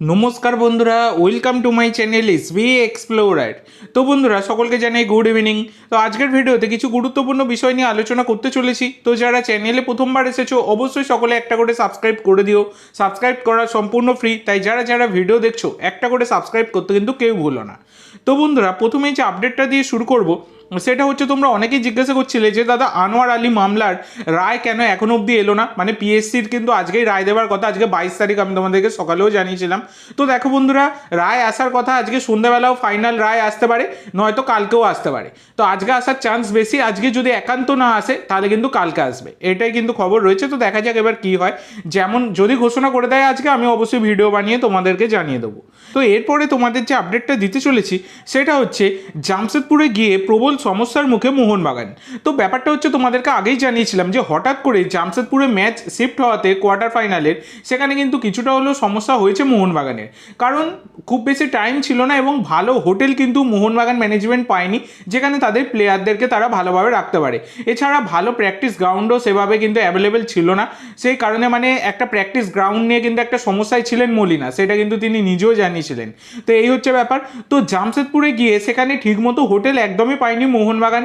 নমস্কার বন্ধুরা welcome to my channel is B explorer তো বন্ধুরা, সকলকে জানাই গুড ইভিনিং তো আজকের ভিডিওতে কিছু গুরুত্বপূর্ণ বিষয় নিয়ে আলোচনা করতে চলেছি। তো যারা চ্যানেলে প্রথমবার এসেছ, অবশ্যই সকলে একটা করে সাবস্ক্রাইব করে দিও। সাবস্ক্রাইব করা সম্পূর্ণ ফ্রি তাই যারা যারা ভিডিও দেখছ, একটা করে সাবস্ক্রাইব করতে কিন্তু কেউ ভুলো না। তো বন্ধুরা, প্রথমেই যে আপডেটটা দিয়ে শুরু করব সেটা হচ্ছে তোমরা অনেকেই জিজ্ঞাসা করছিলে যে, দাদা, আনোয়ার আলী মামলার রায় কেন এখনও অবধি এলো না? মানে পিএসসির কিন্তু আজকেই রায় দেওয়ার কথা, আজকে বাইশ তারিখ আমি তোমাদেরকে সকালেও জানিয়েছিলাম। তো দেখো বন্ধুরা, রায় আসার কথা আজকে সন্ধ্যাবেলাও ফাইনাল রায় আসতে পারে, নয়তো কালকেও আসতে পারে। তো আজকে আসার চান্স বেশি, আজকে যদি একান্ত না আসে, তাহলে কিন্তু কালকে আসবে। এটাই কিন্তু খবর রয়েছে, তো দেখা যাক এবার কি হয়। যেমন যদি ঘোষণা করে দেয় আজকে, আমি অবশ্যই ভিডিও বানিয়ে তোমাদেরকে জানিয়ে দেবো। তো এরপরে তোমাদের যে আপডেটটা দিতে চলেছি, সেটা হচ্ছে, জামশেদপুরে গিয়ে প্রবল সমস্যার মুখে মোহনবাগান। তো ব্যাপারটা হচ্ছে তোমাদেরকে আগেই জানিয়েছিলাম যে হঠাৎ করে জামশেদপুরে ম্যাচ শিফট হওয়াতে কোয়ার্টার ফাইনালের সেখানে কিন্তু কিছুটা হলেও সমস্যা হয়েছে মোহনবাগানের। কারণ খুব বেশি টাইম ছিল না এবং ভালো হোটেল কিন্তু মোহনবাগান ম্যানেজমেন্ট পায়নি, যেখানে তাদের প্লেয়ারদেরকে তারা ভালোভাবে রাখতে পারে। এছাড়া ভালো প্র্যাকটিস গ্রাউন্ডও সেভাবে কিন্তু অ্যাভেলেবেল ছিল না। সেই কারণে মানে একটা প্র্যাকটিস গ্রাউন্ড নিয়ে কিন্তু একটা সমস্যায় ছিলেন মলিনা, সেটা কিন্তু তিনি নিজেও জানিয়েছিলেন। তো এই হচ্ছে ব্যাপার। তো জামশেদপুরে গিয়ে সেখানে ঠিকমতো হোটেল একদমই পায়নি মোহনবাগান।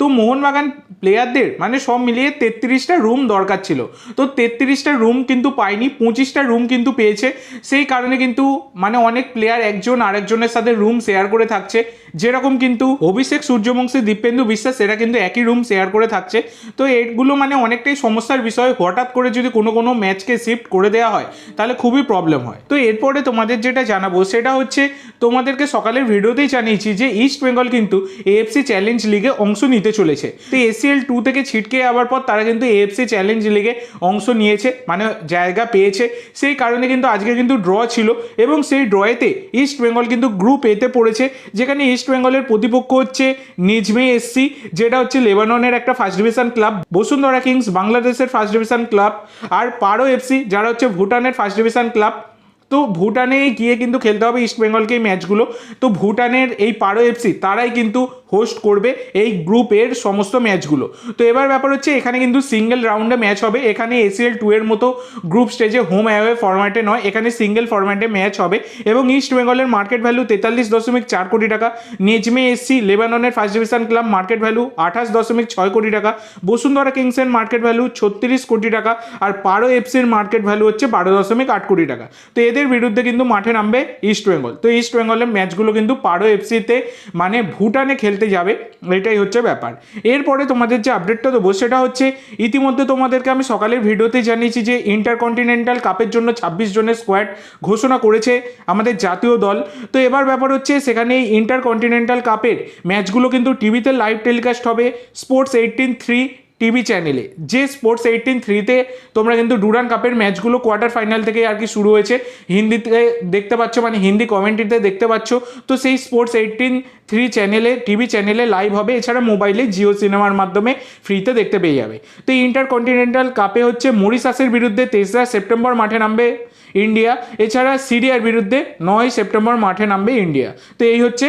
তো মোহনবাগান প্লেয়ারদের মানে সব মিলিয়ে তেত্রিশটা রুম দরকার ছিল। তো তেত্রিশটা রুম কিন্তু পায়নি, পঁচিশটা রুম কিন্তু পেয়েছে। সেই কারণে কিন্তু মানে অনেক প্লেয়ার একজন আরেকজনের সাথে রুম শেয়ার করে থাকছে। যেরকম কিন্তু অভিষেক সূর্যবংশী, দীপেন্দু বিশ্বাস, এরা কিন্তু একই রুম শেয়ার করে থাকছে। তো এগুলো মানে অনেকটাই সমস্যার বিষয়। হঠাৎ করে যদি কোনো কোনো ম্যাচকে শিফট করে দেওয়া হয়, তাহলে খুবই প্রবলেম হয়। তো এরপরে তোমাদের যেটা জানাব, সেটা হচ্ছে তোমাদেরকে সকালের ভিডিওতেই জানিয়েছি যে ইস্ট বেঙ্গল কিন্তু এএফসি চ্যালেঞ্জ লিগে অংশ নিতে চলেছে। তো এসিএল টু থেকে ছিটকে যাওয়ার পর তারা কিন্তু এএফসি চ্যালেঞ্জ লিগে অংশ নিয়েছে মানে জায়গা পেয়েছে। সেই কারণে কিন্তু আজকে কিন্তু ড্র ছিল এবং সেই ড্রয়েতে ইস্ট বেঙ্গল কিন্তু গ্রুপ এতে পড়েছে, যেখানে ইস্ট বেঙ্গলের প্রতিপক্ষ হচ্ছে নিজমে এসসি যেটা হচ্ছে লেবাননের একটা first division club Bashundhara kings বাংলাদেশের ফার্স্ট ডিভিশন ক্লাব আর পারো এফসি যারা হচ্ছে ভুটানের ফার্স্ট ডিভিশন ক্লাব তো ভুটানে গিয়ে কিন্তু খেলতে হবে ইস্ট বেঙ্গলকে এই ম্যাচগুলো তো ভুটানের এই পারো এফসি তারাই কিন্তু হোস্ট করবে এই গ্রুপের সমস্ত ম্যাচগুলো তো এবার ব্যাপার হচ্ছে এখানে কিন্তু সিঙ্গেল রাউন্ডে ম্যাচ হবে। এখানে এসিএল টু এর মতো গ্রুপ স্টেজে হোম অ্যাওয়ে ফরম্যাটে নয়, এখানে সিঙ্গেল ফরম্যাটে ম্যাচ হবে এবং ইস্ট বেঙ্গলের মার্কেট ভ্যালু তেতাল্লিশ দশমিক চার কোটি টাকা নেজমে এসসি লেবাননের first division club market value আঠাশ দশমিক ছয় কোটি টাকা, বসুন্ধরা কিংসের মার্কেট ভ্যালু ছত্রিশ কোটি টাকা আর পারো এফসির মার্কেট ভ্যালু হচ্ছে বারো দশমিক আট কোটি টাকা। তো এদের বিরুদ্ধে কিন্তু মাঠে নামবে ইস্ট বেঙ্গল তো ইস্ট বেঙ্গলের ম্যাচগুলো কিন্তু পারো এফসিতে মানে ভুটানে খেলতে যাবে, এটাই হচ্ছে ব্যাপার। এরপরে তোমাদের যে আপডেটটা দেবো, সেটা হচ্ছে ইতিমধ্যে তোমাদেরকে আমি সকালের ভিডিওতে জানিয়েছি যে ইন্টারকন্টিনেন্টাল কাপের জন্য ছাব্বিশ জনের স্কোয়াড ঘোষণা করেছে আমাদের জাতীয় দল। তো এবার ব্যাপার হচ্ছে, সেখানে ইন্টারকন্টিনেন্টাল কাপের ম্যাচগুলো কিন্তু টিভিতে লাইভ টেলিকাস্ট হবে স্পোর্টস এইটিন থ্রি টিভি চ্যানেলে। যে স্পোর্টস এইটিন থ্রিতে তোমরা কিন্তু ডুরান কাপের ম্যাচগুলো কোয়ার্টার ফাইনাল থেকে আর কি শুরু হয়েছে। হিন্দিতে দেখতে পাচ্ছ মানে হিন্দি কমেন্ট্রিতে দেখতে পাচ্ছ। তো সেই স্পোর্টস এইটিন থ্রি চ্যানেলে টিভি চ্যানেলে লাইভ হবে। এছাড়া মোবাইলে জিও সিনেমার মাধ্যমে ফ্রিতে দেখতে পেয়ে যাবে। তো ইন্টার কন্টিনেন্টাল কাপে হচ্ছে মরিশাসের বিরুদ্ধে তেসরা সেপ্টেম্বর মাঠে নামবে ইন্ডিয়া। এছাড়া সিরিয়ার বিরুদ্ধে নয় সেপ্টেম্বর মাঠে নামবে ইন্ডিয়া। তো এই হচ্ছে